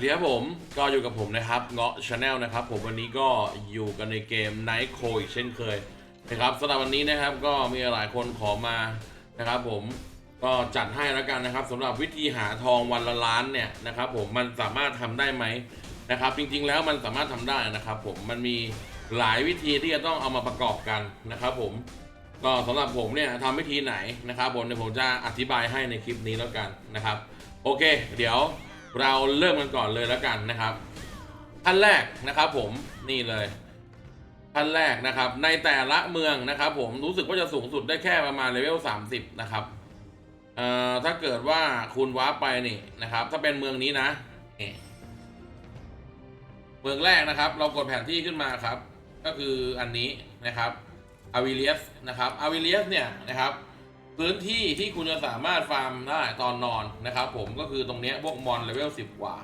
สวัสดีครับผมก็อยู่กับผมนะครับเงาะชาแนลนะครับ ผมวันนี้ก็อยู่กันในเกม Night c o อีกเช่นเคยนะครับสำหรับวันนี้นะครับก็มีหลายคนขอมานะครับผมก็จัดให้แล้วกันนะครับสำหรับวิธีหาทองวันละล้านเนี่ยนะครับ ผมมันสามารถทำได้ไหมนะครับ จริงๆแล้วมันสามารถทำได้นะครับ ผมมันมีหลายวิธีที่จะต้องเอามาประกอบกันนะครับ ผมก็สำหรับผมเนี่ยทำวิธีไหนนะครับผมเดี๋ยวผมจะอธิบายให้ในคลิปนี้แล้วกันนะครับ โอเค เดี๋ยว เราเริ่มกันก่อนเลยแล้วกันนะครับขั้นแรกนะครับผมนี่เลยขั้นแรกนะครับ ในแต่ละเมืองนะครับผมรู้สึกว่าจะสูงสุดได้แค่ประมาณเลเวล30 นะครับเอ่อถ้าเกิดว่าคุณว้าไปนี่นะครับ ถ้าเป็นเมืองนี้นะ เมืองแรกนะครับ เรากดแผนที่ขึ้นมาครับ ก็คืออันนี้นะครับอาวิเลียสนะครับอาวิเลียสเนี่ยนะครับ พื้นที่ที่คุณจะสามารถฟาร์มได้ตอนนอนนะครับ ผมก็คือตรงนี้พวกมอนเลเวล10 กว่า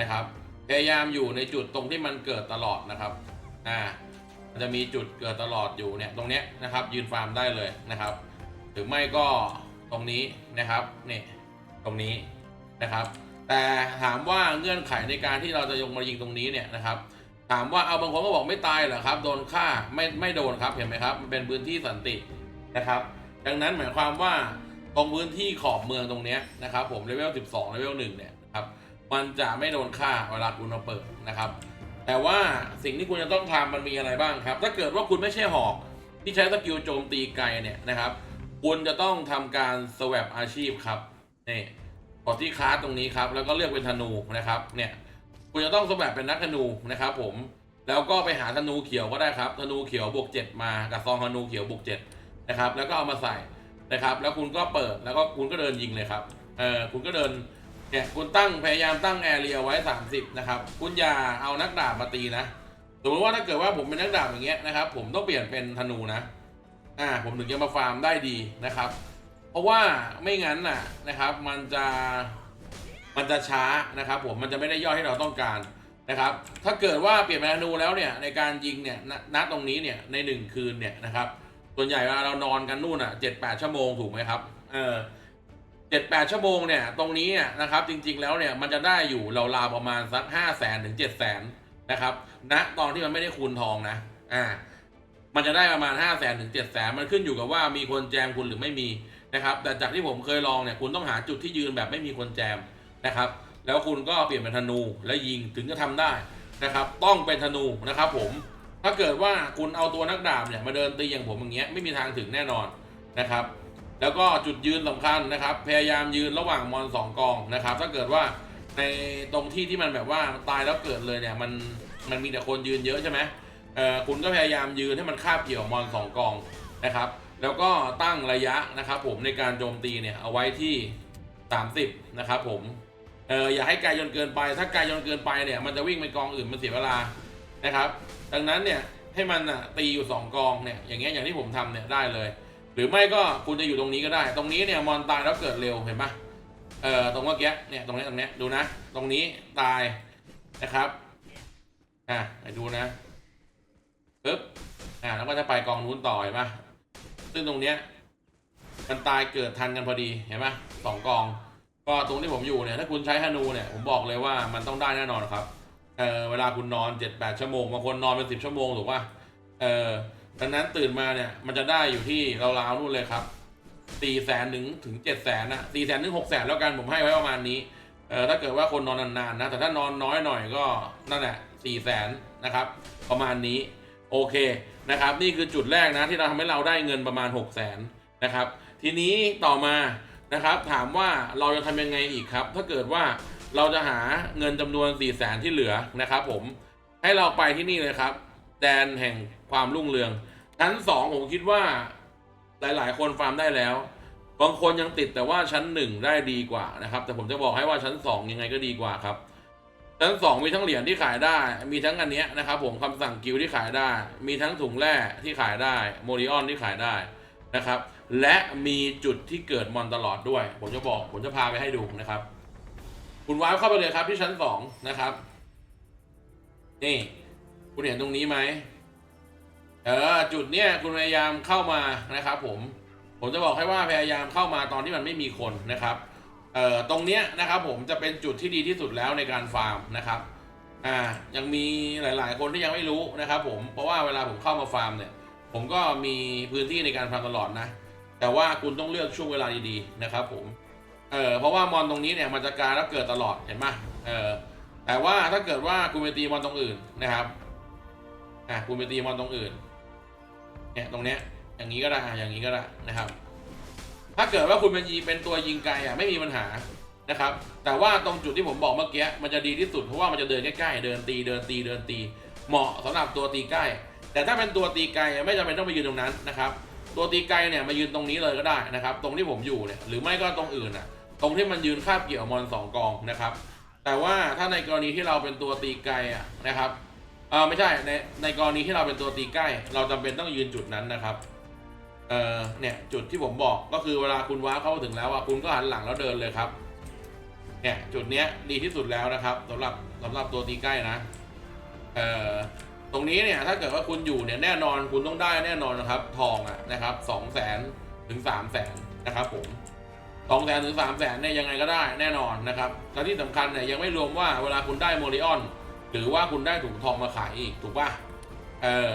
นะครับพยายามอยู่ในจุดตรงที่มันเกิดตลอดนะครับอ่ามันจะมีจุดเกิดตลอดอยู่เนี่ยตรงเนี้ยนะครับ ยืนฟาร์มได้เลยนะครับ หรือไม่ก็ตรงนี้นะครับนี่ตรงนี้นะครับ แต่ถามว่าเงื่อนไขในการที่เราจะยงมายิงตรงนี้เนี่ยนะครับ ถามว่าเอาบางคนก็บอกไม่ตายเหรอครับ โดนฆ่าไม่ไม่โดนครับเห็นไหมครับ มันเป็นพื้นที่สันตินะครับ ดังนั้นหมายความว่าตรงพื้นที่ขอบเมืองตรงนี้นะครับผมเลเวล 12เลเวล1เนี่ยนะครับมันจะไม่โดนฆ่าเวลาคุณเอาเปิดนะครับ แต่ว่าสิ่งที่คุณจะต้องทำมันมีอะไรบ้างครับ ถ้าเกิดว่าคุณไม่ใช่หอกที่ใช้สกิลโจมตีไกลเนี่ยนะครับ คุณจะต้องทำการสว a ปอาชีพครับนี่กดที่คลาสตรงนี้ครับ แล้วก็เลือกเป็นธนูนะครับเนี่ยคุณจะต้องสว a ปเป็นนักธนูนะครับ ผมแล้วก็ไปหาธนูเขียวก็ได้ครับธนูเขียวบวก7มากับซองธนูเขียวบวก7 นะครับ แล้วก็เอามาใส่นะครับ แล้วคุณก็เปิดแล้วก็คุณก็เดินยิงเลยครับเออคุณก็เดินเนี่ยคุณตั้งพยายามตั้งแอเรียไว้ 30 นะครับ คุณอย่าเอานักดาบมาตีนะสมมติว่าถ้าเกิดว่าผมเป็นนักดาบอย่างเงี้ยนะครับ ผมต้องเปลี่ยนเป็นธนูนะอ่าผมถึงจะมาฟาร์มได้ดีนะครับ เพราะว่าไม่งั้นน่ะนะครับ มันจะมันจะช้านะครับ ผมมันจะไม่ได้ยอดที่เราต้องการนะครับ ถ้าเกิดว่าเปลี่ยนเป็นธนูแล้วเนี่ยในการยิงเนี่ยณตรงนี้เนี่ยในหนึ่งคืนเนี่ยนะครับ ส่วนใหญ่เวลาเรานอนกันนู่นอะเจ็ดแปดชั่วโมงถูกไหมครับ เออเจ็ดแปดชั่วโมงเนี่ย ตรงนี้นะครับ จริง ๆ แล้วเนี่ยมันจะได้อยู่ราวๆประมาณสักห้าแสนถึงเจ็ดแสนนะครับณตอนที่มันไม่ได้คูณทองนะ อ่า มันจะได้ประมาณห้าแสนถึงเจ็ดแสนมันขึ้นอยู่กับว่ามีคนแจมคุณหรือไม่มีนะครับ แต่จากที่ผมเคยลองเนี่ยคุณต้องหาจุดที่ยืนแบบไม่มีคนแจมนะครับ แล้วคุณก็เปลี่ยนเป็นธนูและยิงถึงจะทำได้นะครับ ต้องเป็นธนูนะครับ ผม ถ้าเกิดว่าคุณเอาตัวนักดาบเนี่ยมาเดินตีอย่างผมอย่างเงี้ยไม่มีทางถึงแน่นอนนะครับ แล้วก็จุดยืนสำคัญนะครับ พยายามยืนระหว่างมอนสองกองนะครับ ถ้าเกิดว่าในตรงที่ที่มันแบบว่าตายแล้วเกิดเลยเนี่ยมันมันมีแต่คนยืนเยอะใช่ไหมเอ่อคุณก็พยายามยืนให้มันคาบเกี่ยวมอนสองกองนะครับ แล้วก็ตั้งระยะนะครับ ผมในการโจมตีเนี่ยเอาไว้ที่ 30 นะครับ ผมเอออย่าให้ไกลจนเกินไป ถ้าไกลจนเกินไปเนี่ยมันจะวิ่งไปกองอื่นมันเสียเวลานะครับ ดังนั้นเนี่ยให้มันอะตีอยู่ 2 กองเนี่ยอย่างเงี้ยอย่างที่ผมทำเนี่ยได้เลย หรือไม่ก็คุณจะอยู่ตรงนี้ก็ได้ ตรงนี้เนี่ยมอนตายแล้วเกิดเร็วเห็นปะเอ่อตรงเมื่อกี้เนี่ยตรงนี้ตรงนี้ดูนะ ตรงนี้ตายนะครับอะไปดูนะปึ๊บอะแล้วก็จะไปกองนู้นต่อเห็นปะซึ่งตรงเนี้ยมันตายเกิดทันกันพอดีเห็นปะสองกอง ก็ตรงที่ผมอยู่เนี่ยถ้าคุณใช้ธนูเนี่ยผมบอกเลยว่ามันต้องได้แน่นอนครับ เออเวลาคุณนอนเจ็ดแปดชั่วโมงบางคนนอนเป็นสิบชั่วโมงถูกป่ะเออดังนั้นตื่นมาเนี่ยมันจะได้อยู่ที่ราวๆนู่นเลยครับสี่แสนถึงถึงเจ็ดแสนนะสี่แสนถึงหกแสนแล้วกันผมให้ไว้ประมาณนี้เออถ้าเกิดว่าคนนอนนานๆนะ แต่ถ้านอนน้อยหน่อยก็นั่นแหละสี่แสนนะครับ ประมาณนี้โอเคนะครับ นี่คือจุดแรกนะที่เราทำให้เราได้เงินประมาณหกแสนนะครับ ทีนี้ต่อมานะครับ ถามว่าเราจะทำยังไงอีกครับ ถ้าเกิดว่า เราจะหาเงินจำนวน4ี่แสนที่เหลือนะครับผมให้เราไปที่นี่เลยครับ แดนแห่งความรุ่งเรือง ชั้นสองผมคิดว่าหลาย ๆ คนฟาร์มได้แล้ว บางคนยังติดแต่ว่าชั้นหนึ่งได้ดีกว่านะครับ แต่ผมจะบอกให้ว่าชั้นสองยังไงก็ดีกว่าครับ ชั้นสองมีทั้งเหรียญที่ขายได้ มีทั้งอันเนี้ยนะครับ ผมคำสั่งกิลที่ขายได้ มีทั้งถุงแร่ที่ขายได้โมริออนที่ขายได้นะครับ และมีจุดที่เกิดมอนตลอดด้วย ผมจะบอกผมจะพาไปให้ดูนะครับ คุณว้าวเข้าไปเลยครับที่ชั้นสองนะครับ นี่ คุณเห็นตรงนี้ไหมเออจุดเนี้ยคุณพยายามเข้ามานะครับผม ผมจะบอกให้ว่าพยายามเข้ามาตอนที่มันไม่มีคนนะครับเอ่อตรงเนี้ยนะครับผมจะเป็นจุดที่ดีที่สุดแล้วในการฟาร์มนะครับอ่ายังมีหลาย ๆ คนที่ยังไม่รู้นะครับ ผมเพราะว่าเวลาผมเข้ามาฟาร์มเนี่ย ผมก็มีพื้นที่ในการฟาร์มตลอดนะ แต่ว่าคุณต้องเลือกช่วงเวลาดีๆนะครับ ผม เออเพราะว่ามอนตรงนี้เนี่ยมันจะกายแล้วเกิดตลอดเห็นไหมเออแต่ว่าถ้าเกิดว่าคุณไปตีมอนตรงอื่นนะครับอะคุณไปตีมอนตรงอื่นเนี่ยตรงเนี้ยอย่างนี้ก็ได้อย่างนี้ก็ได้นะครับ ถ้าเกิดว่าคุณเป็นยีเป็นตัวยิงไกลอะไม่มีปัญหานะครับ แต่ว่าตรงจุดที่ผมบอกเมื่อกี้มันจะดีที่สุดเพราะว่ามันจะเดินใกล้ๆเดินตีเดินตีเดินตี เหมาะสำหรับตัวตีใกล้ แต่ถ้าเป็นตัวตีไกลไม่จำเป็นต้องไปยืนตรงนั้นนะครับ ตัวตีไกลเนี่ยมายืนตรงนี้เลยก็ได้นะครับ ตรงที่ผมอยู่เนี่ยหรือไม่ก็ตรงอื่นอะตรงที่มันยืนคาบเกี่ยวมอนสองกองนะครับ แต่ว่าถ้าในกรณีที่เราเป็นตัวตีไกลอะนะครับเออไม่ใช่ในในกรณีที่เราเป็นตัวตีใกล้ เราจำเป็นต้องยืนจุดนั้นนะครับเออเนี่ยจุดที่ผมบอกก็คือเวลาคุณว้าเข้าถึงแล้วอะคุณก็หันหลังแล้วเดินเลยครับเนี่ยจุดเนี้ยดีที่สุดแล้วนะครับสำหรับสำหรับตัวตีใกล้นะเออ รงนี้เนี่ยถ้าเกิดว่าคุณอยู่เนี่ยแน่นอนคุณต้องได้แน่นอนนะครับ ทองอะนะครับสองแสนถึงสามแสนนะครับผมสองแสนถึงสามแสนเนี่ยยังไงก็ได้แน่นอนนะครับและที่สำคัญเนี่ยยังไม่รวมว่าเวลาคุณได้โมริออนหรือว่าคุณได้ถุงทองมาขายอีกถูกป่ะเออ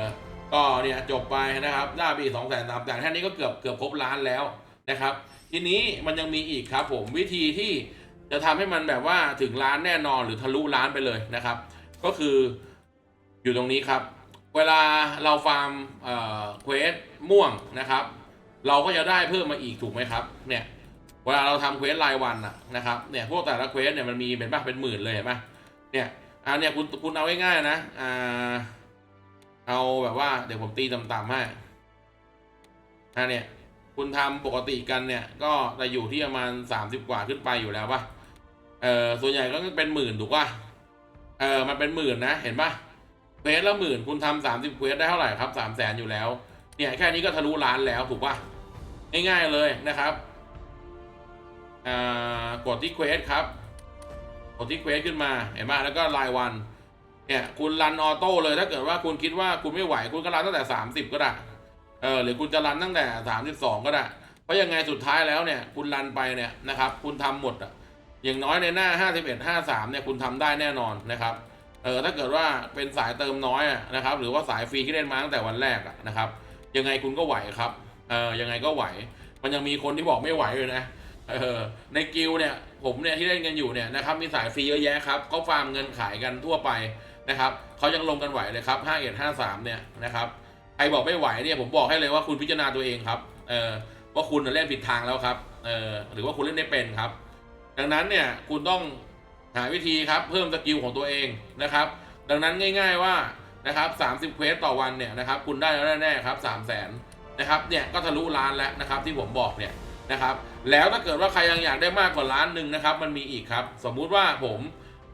ก็เนี่ยจบไปนะครับได้ไปสองแสนสามแสนแค่นี้ก็เกือบเกือบครบล้านแล้วนะครับ ทีนี้มันยังมีอีกครับผมวิธีที่จะทำให้มันแบบว่าถึงล้านแน่นอนหรือทะลุล้านไปเลยนะครับ ก็คือ อยู่ตรงนี้ครับ เวลาเราฟาร์มเอ่อเควสม่วงนะครับ เราก็จะได้เพิ่มมาอีกถูกไหมครับ เนี่ยเวลาเราทำเควสรายวันนะครับเนี่ยพวกแต่ละเควสเนี่ยมันมีเป็นป่ะเป็นหมื่นเลยเห็นป่ะเนี่ยอ่าเนี่ยคุณคุณเอาง่ายๆนะอ่าเอาแบบว่าเดี๋ยวผมตีต่ำๆให้อ่าเนี่ยคุณทำปกติกันเนี่ย ก็จะอยู่ที่ประมาณ30กว่าขึ้นไปอยู่แล้วป่ะเออส่วนใหญ่ก็เป็นหมื่นถูกป่ะเออมันเป็นหมื่นนะเห็นป่ะ เควสละหมื่นคุณทำสามสิบเควสได้เท่าไหร่ครับสามแสนอยู่แล้ว เนี่ยแค่นี้ก็ทะลุล้านแล้วถูกป่ะง่ายๆเลยนะครับกดที่เควสครับ กดที่เควสขึ้นมาเห็นไหมแล้วก็รายวัน เนี่ยคุณรันออโต้เลยถ้าเกิดว่าคุณคิดว่าคุณไม่ไหวคุณก็รันตั้งแต่สามสิบก็ได้เออหรือคุณจะรันตั้งแต่สามสิบสองก็ได้ เพราะยังไงสุดท้ายแล้วเนี่ยคุณรันไปเนี่ยนะครับคุณทำหมดอะอย่างน้อยในหน้าห้าสิบเอ็ดห้าสามเนี่ยคุณทำได้แน่นอนนะครับ เออถ้าเกิดว่าเป็นสายเติมน้อยนะครับ หรือว่าสายฟรีที่เล่นมาตั้งแต่วันแรกนะครับ ยังไงคุณก็ไหวครับเออยังไงก็ไหว มันยังมีคนที่บอกไม่ไหวเลยนะเออในกิลเนี่ยผมเนี่ยที่เล่นกันอยู่เนี่ยนะครับมีสายฟรีเยอะแยะครับเขาฟาร์มเงินขายกันทั่วไปนะครับเขายังลงกันไหวเลยครับ5 1 5 3เนี่ยนะครับใครบอกไม่ไหวเนี่ยผมบอกให้เลยว่าคุณพิจารณาตัวเองครับเออว่าคุณเล่นผิดทางแล้วครับเออหรือว่าคุณเล่นไม่เป็นครับ ดังนั้นเนี่ยคุณต้อง หาวิธีครับเพิ่มสกิลของตัวเองนะครับ ดังนั้นง่ายๆว่านะครับ30เควสต่อวันเนี่ยนะครับคุณได้แล้วแน่ๆครับ3 0 0แสนนะครับเนี่ยก็ทะลุล้านแล้วนะครับที่ผมบอกเนี่ยนะครับแล้วถ้าเกิดว่าใครยังอยากได้มากกว่าล้านหนึ่งนะครับมันมีอีกครับ สมมุติว่าผม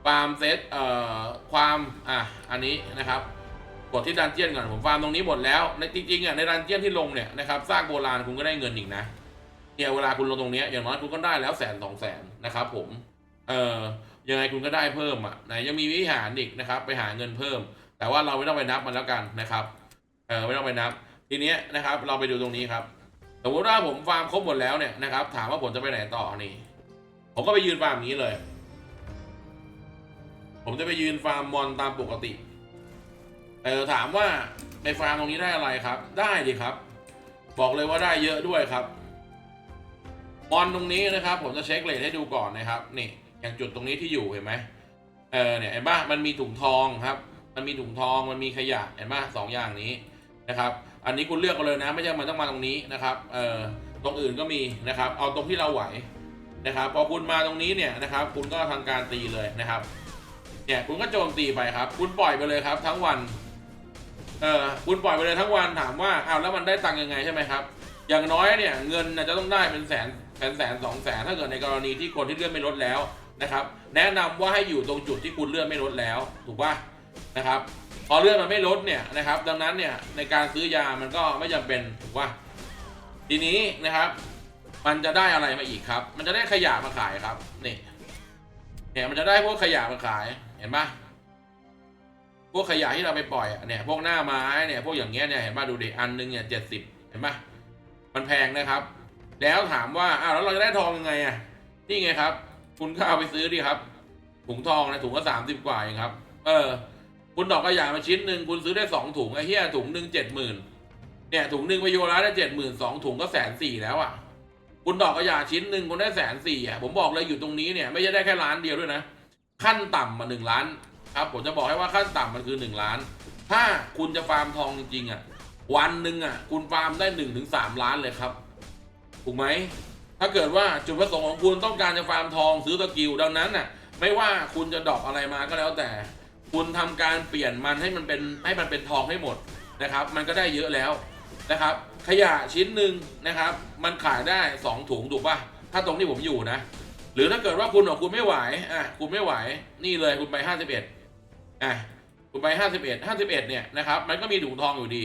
ฟาร์มเซตเอ่อความอะอันนี้นะครับกดที่ดันเจียนก่อนผมฟาร์มตรงนี้หมดแล้วในจริงๆอะในดันเจียนที่ลงเนี่ยนะครับสร้างโบราณคุณก็ได้เงินอีกนะเนี่ยเวลาคุณลงตรงนี้อย่างน้อยคุณก็ได้แล้วแสนสองแสนนะครับผม เอ่อยังไงคุณก็ได้เพิ่มอะไหนยังมีวิหารอีกนะครับ ไปหาเงินเพิ่ม แต่ว่าเราไม่ต้องไปนับมันแล้วกันนะครับเออไม่ต้องไปนับ ทีเนี้ยนะครับ เราไปดูตรงนี้ครับสมมติว่าผมฟาร์มครบหมดแล้วเนี่ยนะครับ ถามว่าผมจะไปไหนต่อนี่ ผมก็ไปยืนฟาร์มนี้เลย ผมจะไปยืนฟาร์มมอนตามปกติเออถามว่าในฟาร์มตรงนี้ได้อะไรครับ ได้ดิครับ บอกเลยว่าได้เยอะด้วยครับมอนตรงนี้นะครับ ผมจะเช็คเลทให้ดูก่อนนะครับนี่ อย่างจุดตรงนี้ที่อยู่เห็นไหมเออเนี่ยเห็นปะมันมีถุงทองครับ มันมีถุงทองมันมีขยะเห็นปะสองอย่างนี้นะครับ อันนี้คุณเลือกเอาเลยนะ ไม่ใช่มันต้องมาตรงนี้นะครับเออตรงอื่นก็มีนะครับ เอาตรงที่เราไหวนะครับพอคุณมาตรงนี้เนี่ยนะครับ คุณก็ทำการตีเลยนะครับเนี่ยคุณก็โจมตีไปครับ คุณปล่อยไปเลยครับ ทั้งวันเออคุณปล่อยไปเลยทั้งวันถามว่าอ้าวแล้วมันได้ตังค์ยังไงใช่ไหมครับ อย่างน้อยเนี่ยเงินจะต้องได้เป็นแสนแสนแสนสองแสนถ้าเกิดในกรณีที่คนที่เลื่อนไม่ลดแล้ว นะครับ แนะนำว่าให้อยู่ตรงจุดที่คุณเลื่อนไม่ลดแล้ว ถูกป่ะนะครับ พอเลื่อนมันไม่ลดเนี่ยนะครับ ดังนั้นเนี่ยในการซื้อยามันก็ไม่จำเป็นถูกป่ะทีนี้นะครับ มันจะได้อะไรมาอีกครับ มันจะได้ขยะมาขายครับนี่เนี่ยมันจะได้พวกขยะมาขายเห็นป่ะพวกขยะที่เราไปปล่อยเนี่ยพวกหน้าไม้เนี่ยพวกอย่างเงี้ยเนี่ยเห็นป่ะดูดิอันหนึงเนี่ยเจ็ดสิบเห็นป่ะมันแพงนะครับ แล้วถามว่าอ้าวแล้วเราจะได้ทองยังไงอะนี่ไงครับ คุณก็เอาไปซื้อดิครับ ถุงทองนะถุงก็สามสิบกว่าเองครับ เออ คุณดอกกระหยามาชิ้นหนึ่งคุณซื้อได้สองถุงไอ้เหี้ยถุงหนึ่งเจ็ดหมื่นเนี่ยถุงหนึ่งไปโยร้าได้เจ็ดหมื่นสองถุงก็แสนสี่แล้วอะ คุณดอกกระหยาชิ้นหนึ่งคุณได้แสนสี่อะผมบอกเลยอยู่ตรงนี้เนี่ยไม่ใช่ได้แค่ร้านเดียวด้วยนะ ขั้นต่ำมาหนึ่งล้านครับผมจะบอกให้ว่าขั้นต่ำมันคือหนึ่งล้าน ถ้าคุณจะฟาร์มทองจริงๆอะวันหนึ่งอะ คุณฟาร์มได้หนึ่งถึงสามล้านเลยครับถูกไหม ถ้าเกิดว่าจุดประสงค์ของคุณต้องการจะฟาร์มทองซื้อสกิลดังนั้นน่ะไม่ว่าคุณจะดอกอะไรมาก็แล้วแต่ คุณทำการเปลี่ยนมันให้มันเป็นให้มันเป็นทองให้หมดนะครับ มันก็ได้เยอะแล้วนะครับ ขยะชิ้นหนึ่งนะครับ มันขายได้สองถุงถูกป่ะถ้าตรงที่ผมอยู่นะ หรือถ้าเกิดว่าคุณบอกคุณไม่ไหวอะคุณไม่ไหวนี่เลยคุณไปห้าสิบเอ็ดอะคุณไปห้าสิบเอ็ดห้าสิบเอ็ดเนี่ยนะครับ มันก็มีถุงทองอยู่ดี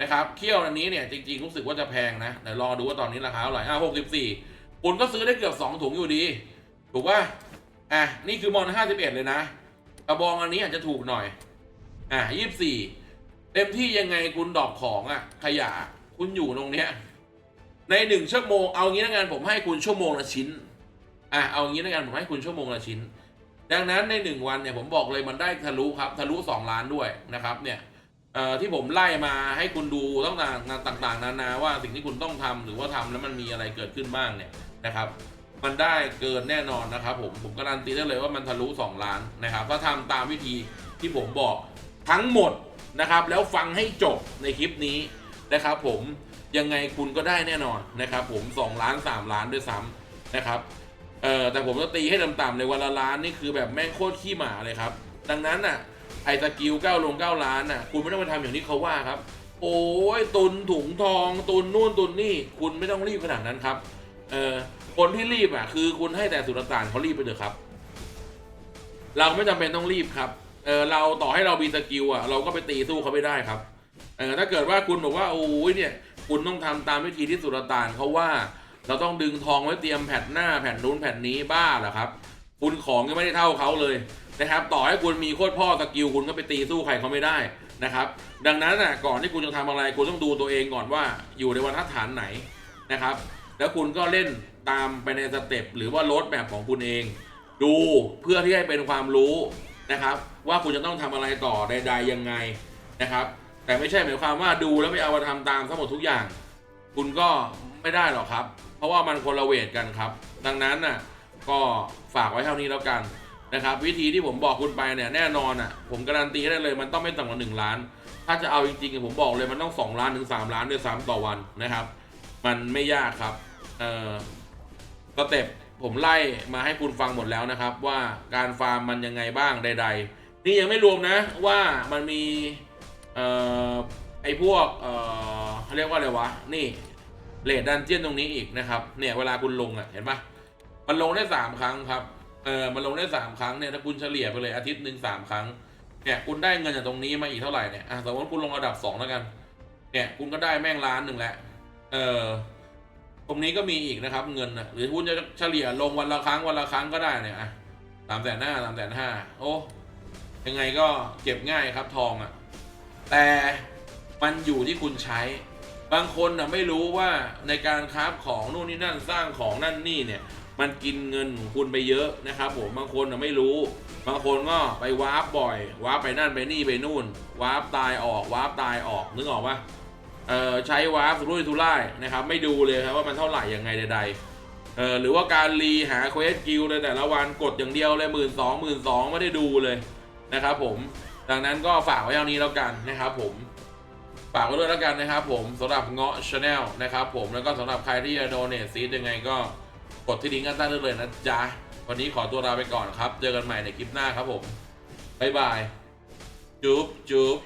นะครับเขี้ยวอันนี้เนี่ยจริงๆรู้สึกว่าจะแพงนะเดี๋ยวรอดูว่าตอนนี้ราคาเท่าไหร่อะหกสิบสี่คุณก็ซื้อได้เกือบสองถุงอยู่ดี ถูกป่ะอะนี่คือมอนห้าสิบเอ็ดเลยนะกระบองอันนี้อาจจะถูกหน่อย อะยี่สิบสี่เต็มที่ยังไงคุณดอกของอะ ขยะคุณอยู่ตรงเนี้ยในหนึ่งชั่วโมงเอางี้นะงานผมให้คุณชั่วโมงละชิ้นอะเอางี้แล้วกันผมให้คุณชั่วโมงละชิ้น ดังนั้นในหนึ่งวันเนี่ยผมบอกเลยมันได้ทะลุครับทะลุสองล้านด้วยนะครับเนี่ย ที่ผมไล่มาให้คุณดูต้องต่างต่างๆนานาว่าสิ่งที่คุณต้องทำหรือว่าทำแล้วมันมีอะไรเกิดขึ้นบ้างเนี่ยนะครับ มันได้เกินแน่นอนนะครับ ผมผมการันตีได้เลยว่ามันทะลุ 2 ล้านนะครับ ถ้าทำตามวิธีที่ผมบอกทั้งหมดนะครับ แล้วฟังให้จบในคลิปนี้นะครับ ผมยังไงคุณก็ได้แน่นอนนะครับ ผม 2 ล้าน 3 ล้านด้วยซ้ำนะครับเออแต่ผมจะตีให้ต่ำๆเลยวันละล้านนี่คือแบบแม่งโคตรขี้หมาเลยครับ ดังนั้นน่ะ อ้สกิลเก้าลงเก้าล้านน่ะ คุณไม่ต้องมาทำอย่างที่เขาว่าครับ โอ้ยตุนถุงทองตุนนู่นตุนนี่ คุณไม่ต้องรีบขนาดนั้นครับ เออคนที่รีบอะ คือคุณให้แต่สุลต่านเขารีบไปเถอะครับ เราไม่จำเป็นต้องรีบครับเออเราต่อให้เรามีสกิลอะ เราก็ไปตีสู้เขาไม่ได้ครับเออถ้าเกิดว่าคุณบอกว่าโอ้ยเนี่ย คุณต้องทำตามวิธีที่สุลต่านเขาว่าเราต้องดึงทองไว้เตรียมแผ่นหน้าแผ่นนู้นแผ่นนี้บ้าเหรอครับ คุณของยังไม่ได้เท่าเขาเลย นะครับ ต่อให้คุณมีโคตรพ่อสกิลคุณก็ไปตีสู้ใครเขาไม่ได้นะครับ ดังนั้นน่ะก่อนที่คุณจะทำอะไรคุณต้องดูตัวเองก่อนว่าอยู่ในบรรทัดฐานไหนนะครับ แล้วคุณก็เล่นตามไปในสเต็ปหรือว่าโรดแบบของคุณเอง ดูเพื่อที่ให้เป็นความรู้นะครับ ว่าคุณจะต้องทำอะไรต่อใดๆยังไงนะครับ แต่ไม่ใช่หมายความว่าดูแล้วไม่เอามาทำตามทั้งหมดทุกอย่าง คุณก็ไม่ได้หรอกครับ เพราะว่ามันคนละเวทกันครับ ดังนั้นน่ะก็ฝากไว้เท่านี้แล้วกัน นะครับวิธีที่ผมบอกคุณไปเนี่ยแน่นอนอะผมการันตีได้เลยมันต้องไม่ต่ำกว่าหนึ่งล้าน ถ้าจะเอาจริงๆผมบอกเลยมันต้องสองล้านถึงสามล้านด้วยซ้ำต่อวันนะครับ มันไม่ยากครับเอ่อสเต็ปผมไล่มาให้คุณฟังหมดแล้วนะครับ ว่าการฟาร์มมันยังไงบ้างใด ๆ นี่ยังไม่รวมนะว่ามันมีเอ่อไอพวกเอ่อเขาเรียกว่าอะไรวะนี่เลดดันเจียนตรงนี้อีกนะครับเนี่ยเวลาคุณลงอะเห็นปะมันลงได้สามครั้งครับ เออมันลงได้สามครั้งเนี่ยถ้าคุณเฉลี่ยไปเลยอาทิตย์หนึ่งสามครั้งเนี่ยคุณได้เงินจากตรงนี้มาอีกเท่าไหร่เนี่ยอะสมมติคุณลงระดับสองแล้วกัน เนี่ย คุณก็ได้แม่งล้านหนึ่งแล้วเออตรงนี้ก็มีอีกนะครับ เงินนะหรือคุณจะเฉลี่ยลงวันละครั้งวันละครั้งก็ได้เนี่ยอะสามแสนห้าสามแสนห้าโอ้ยังไงก็เก็บง่ายครับทองอะ แต่มันอยู่ที่คุณใช้ บางคนน่ะไม่รู้ว่าในการคราฟของนู่นนี่นั่นสร้างของนั่นนี่เนี่ย มันกินเงินของคุณไปเยอะนะครับผมบางคนไม่รู้ บางคนก็ไปวาร์ปบ่อยวาร์ปไปนั่นไปนี่ไปนู่นวาร์ปตายออกวาร์ปตายออกนึกออกปะเอ่อใช้วาร์ปสุรุ่ยสุร่ายนะครับไม่ดูเลยครับว่ามันเท่าไหร่ยังไงใดๆเอ่อหรือว่าการรีหาเควสกิลในแต่ละวันกดอย่างเดียวเลยหมื่นสองหมื่นสองไม่ได้ดูเลยนะครับผมดังนั้นก็ฝากไว้เท่านี้แล้วกันนะครับผมฝากไว้ด้วยแล้วกันนะครับผมสำหรับเงาะชาแนลนะครับผมแล้วก็สำหรับใครที่จะโดเนทซีดยังไงก็ กดที่ลิงก์กันใต้ได้เลยนะจ๊ะ วันนี้ขอตัวลาไปก่อนครับ เจอกันใหม่ในคลิปหน้าครับผม บ๊ายบาย จุ๊บจุ๊บ